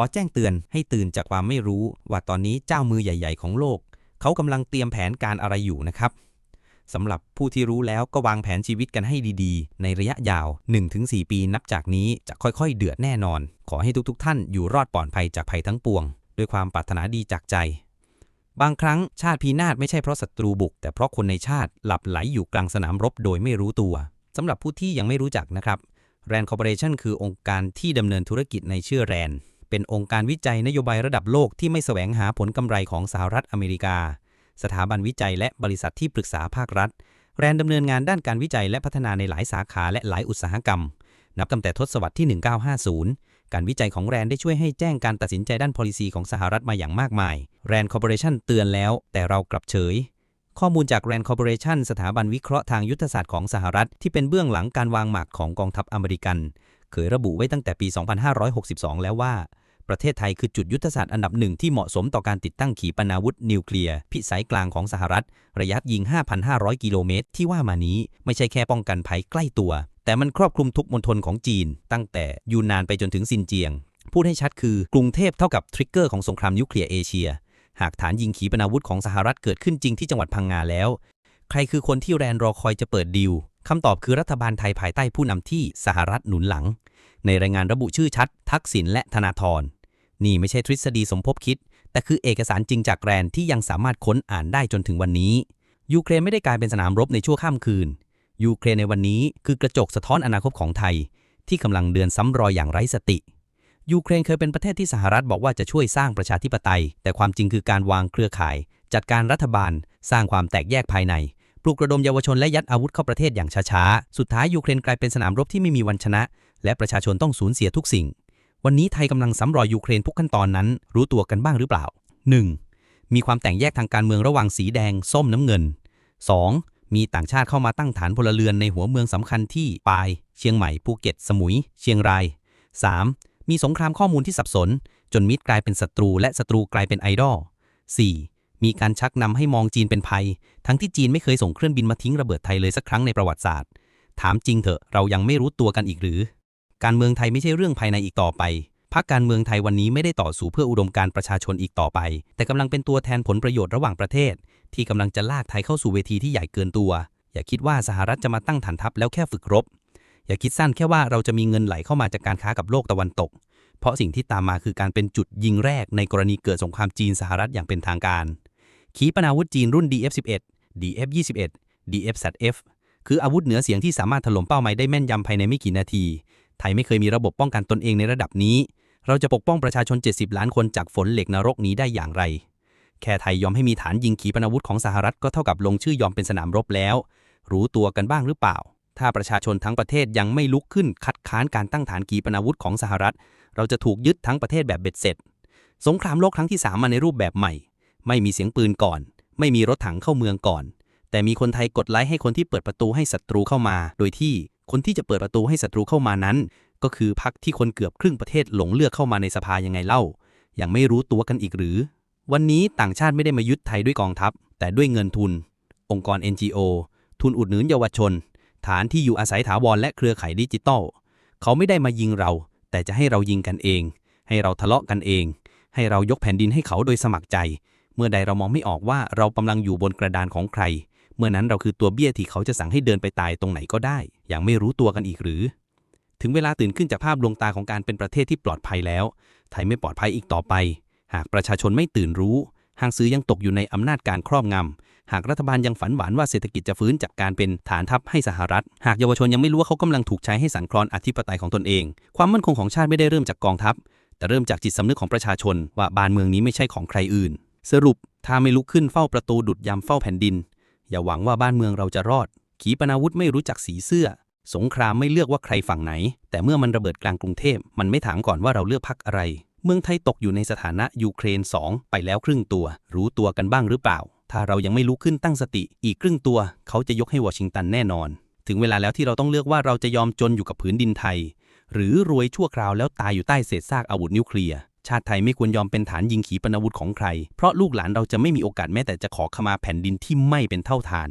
ขอแจ้งเตือนให้ตื่นจากความไม่รู้ว่าตอนนี้เจ้ามือใหญ่ ๆ ของโลก เขากำลังเตรียมแผนการอะไรอยู่นะครับสำหรับผู้ที่รู้แล้วก็วางแผนชีวิตกันให้ดีๆ ในระยะยาว 1-4 ปีนับจากนี้จะค่อยๆ เดือดแน่นอน ขอให้ทุกๆ ท่านอยู่รอดปลอดภัยจากภัยทั้งปวง ด้วยความปรารถนาดีจากใจ บางครั้งชาติพีนาศไม่ใช่เพราะศัตรูบุก แต่เพราะคนในชาติหลับไหลอยู่กลางสนามรบโดยไม่รู้ตัวสำหรับผู้ที่ยังไม่รู้จักนะครับแรนคอร์ปอเรชันคือองค์การที่ดำเนินธุรกิจในชื่อแรน เป็นองค์การวิจัยนโยบายระดับโลกที่ไม่แสวงหาผลกำไรของสหรัฐอเมริกา สถาบันวิจัยและบริษัทที่ปรึกษาภาครัฐ แรนดำเนินงานด้านการวิจัยและพัฒนาในหลายสาขาและหลายอุตสาหกรรม นับตั้งแต่ทศวรรษที่ 1950 การวิจัยของแรนได้ช่วยให้แจ้งการตัดสินใจด้าน policy ของสหรัฐมาอย่างมากมาย แรนคอร์ปอเรชันเตือนแล้ว แต่เรากลับเฉยข้อมูลจาก Rand Corporation สถาบันวิเคราะห์ทางยุทธศาสตร์ของสหรัฐ ที่เป็นเบื้องหลังการวางหมากของกองทัพอเมริกัน เคยระบุไว้ตั้งแต่ปี 2562 แล้วว่า ประเทศไทยคือจุดยุทธศาสตร์อันดับหนึ่งที่เหมาะสมต่อการติดตั้งขีปนาวุธนิวเคลียร์พิสัยกลางของสหรัฐ ระยะยิง 5,500 กิโลเมตร ที่ว่ามานี้ไม่ใช่แค่ป้องกันภัยใกล้ตัว แต่มันครอบคลุมทุกมณฑลของจีน ตั้งแต่ยูนนานไปจนถึงซินเจียง พูดให้ชัดคือกรุงเทพเท่ากับทริกเกอร์ของสงครามนิวเคลียร์เอเชีย หากฐานยิงขีปนาวุธของสหรัฐเกิดขึ้นจริงที่จังหวัดพังงาแล้ว ใครคือคนที่แรนรอคอยจะเปิดดีล คำตอบคือรัฐบาลไทยภายใต้ผู้นำที่สหรัฐหนุนหลัง ในรายงานระบุชื่อชัด ทักษิณและธนาธร นี่ไม่ใช่ทฤษฎีสมภพคิด แต่คือเอกสารจริงจากแรนที่ยังสามารถค้นอ่านได้จนถึงวันนี้ ยูเครนไม่ได้กลายเป็นสนามรบในชั่วข้ามคืน ยูเครนในวันนี้คือกระจกสะท้อนอนาคตของไทย ที่กำลังเดินซ้ำรอยอย่างไร้สติ ยูเครนเคยเป็นประเทศที่สหรัฐบอกว่าจะช่วยสร้างประชาธิปไตย แต่ความจริงคือการวางเครือข่าย จัดการรัฐบาล สร้างความแตกแยกภายใน ปลุกระดมเยาวชนและยัดอาวุธเข้าประเทศอย่างช้าๆ สุดท้ายยูเครนกลายเป็นสนามรบที่ไม่มีวันชนะ และประชาชนต้องสูญเสียทุกสิ่ง วันนี้ไทยกำลังซ้ำรอยยูเครนทุกขั้นตอนนั้น รู้ตัวกันบ้างหรือเปล่า 1. มีความแตกแยกทางการเมืองระหว่างสีแดง ส้มน้ำเงิน 2. มีต่างชาติเข้ามาตั้งฐานพลเรือนในหัวเมืองสำคัญที่ปาย เชียงใหม่ ภูเก็ต สมุย เชียงราย 3. มีสงครามข้อมูลที่สับสน จนมิตรกลายเป็นศัตรูและศัตรูกลายเป็นไอดอล 4. มีการชักนำให้มองจีนเป็นภัย ทั้งที่จีนไม่เคยส่งเครื่องบินมาทิ้งระเบิดไทยเลยสักครั้งในประวัติศาสตร์ ถามจริงเถอะเรายังไม่รู้ตัวกันอีกหรือ การเมืองไทยไม่ใช่เรื่องภายในอีกต่อไปพรรคการเมืองไทยวันนี้ไม่ได้ต่อสู้เพื่ออุดมการประชาชนอีกต่อไป แต่กำลังเป็นตัวแทนผลประโยชน์ระหว่างประเทศ ที่กำลังจะลากไทยเข้าสู่เวทีที่ใหญ่เกินตัว อย่าคิดว่าสหรัฐจะมาตั้งฐานทัพแล้วแค่ฝึกรบ อย่าคิดสั้นแค่ว่าเราจะมีเงินไหลเข้ามาจากการค้ากับโลกตะวันตก เพราะสิ่งที่ตามมาคือการเป็นจุดยิงแรกในกรณีเกิดสงครามจีนสหรัฐอย่างเป็นทางการ ขีปนาวุธจีนรุ่น DF-11 DF-21 DF-ZF คืออาวุธเหนือเสียงที่สามารถถล่มเป้าหมายได้แม่นยำภายในไม่กี่นาที ไทยไม่เคยมีระบบป้องกันตนเองในระดับนี้ เราจะปกป้องประชาชน 70 ล้านคนจากฝนเหล็กนรกนี้ได้อย่างไร แค่ไทยยอมให้มีฐานยิงขีปนาวุธของสหรัฐก็เท่ากับลงชื่อยอมเป็นสนามรบแล้ว รู้ตัวกันบ้างหรือเปล่า ถ้าประชาชนทั้งประเทศยังไม่ลุกขึ้นคัดค้านการตั้งฐานขีปนาวุธของสหรัฐ เราจะถูกยึดทั้งประเทศแบบเบ็ดเสร็จ สงครามโลกครั้งที่3มาในรูปแบบใหม่ ไม่มีเสียงปืนก่อน ไม่มีรถถังเข้าเมืองก่อน แต่มีคนไทยกดไลค์ให้คนที่เปิดประตูให้ศัตรูเข้ามา โดยที่คนที่จะเปิดประตูให้ศัตรูเข้ามานั้น ก็คือพรรคที่คนเกือบครึ่งประเทศหลงเลือกเข้ามาในสภายังไงเล่า ยังไม่รู้ตัวกันอีกหรือ วันนี้ต่างชาติไม่ได้มายึดไทยด้วยกองทัพ แต่ด้วยเงินทุน องค์กร NGO ทุนอุดหนุนเยาวชน ฐานที่อยู่อาศัยถาวรและเครือข่ายดิจิตอลเขาไม่ได้มายิงเรา แต่จะให้เรายิงกันเอง ให้เราทะเลาะกันเอง ให้เรายกแผ่นดินให้เขาโดยสมัครใจ เมื่อใดเรามองไม่ออกว่าเรากำลังอยู่บนกระดานของใคร เมื่อนั้นเราคือตัวเบี้ยที่เขาจะสั่งให้เดินไปตายตรงไหนก็ได้ อย่างไม่รู้ตัวกันอีกหรือ ถึงเวลาตื่นขึ้นจากภาพลวงตาของการเป็นประเทศที่ปลอดภัยแล้ว ไทยไม่ปลอดภัยอีกต่อไป หากประชาชนไม่ตื่นรู้ห้างซื้อยังตกอยู่ในอำนาจการครอบงำ หากรัฐบาลยังฝันหวานว่าเศรษฐกิจจะฟื้นจากการเป็นฐานทัพให้สหรัฐ หากเยาวชนยังไม่รู้ว่าเขากำลังถูกใช้ให้สันคลอนอธิปไตยของตนเอง ความมั่นคงของชาติไม่ได้เริ่มจากกองทัพ แต่เริ่มจากจิตสำนึกของประชาชนว่าบ้านเมืองนี้ไม่ใช่ของใครอื่น สรุปถ้าไม่ลุกขึ้นเฝ้าประตูดุดยามเฝ้าแผ่นดิน อย่าหวังว่าบ้านเมืองเราจะรอด ขีปนาวุธไม่รู้จักสีเสื้อ สงครามไม่เลือกว่าใครฝั่งไหน แต่เมื่อมันระเบิดกลางกรุงเทพมันไม่ถามก่อนว่าเราเลือกพักอะไร เมืองไทยตกอยู่ในสถานะยูเครน 2 ไปแล้วครึ่งตัว รู้ตัวกันบ้างหรือเปล่า ถ้าเรายังไม่ลุกขึ้นตั้งสติ อีกครึ่งตัว เขาจะยกให้วอชิงตันแน่นอน ถึงเวลาแล้วที่เราต้องเลือกว่าเราจะยอมจนอยู่กับผืนดินไทย หรือรวยชั่วคราวแล้วตายอยู่ใต้เศษซากอาวุธนิวเคลียร์ ชาติไทยไม่ควรยอมเป็นฐานยิงขีปนาวุธของใคร เพราะลูกหลานเราจะไม่มีโอกาสแม้แต่จะขอขมาแผ่นดินที่ไม่เป็นเท่าทาน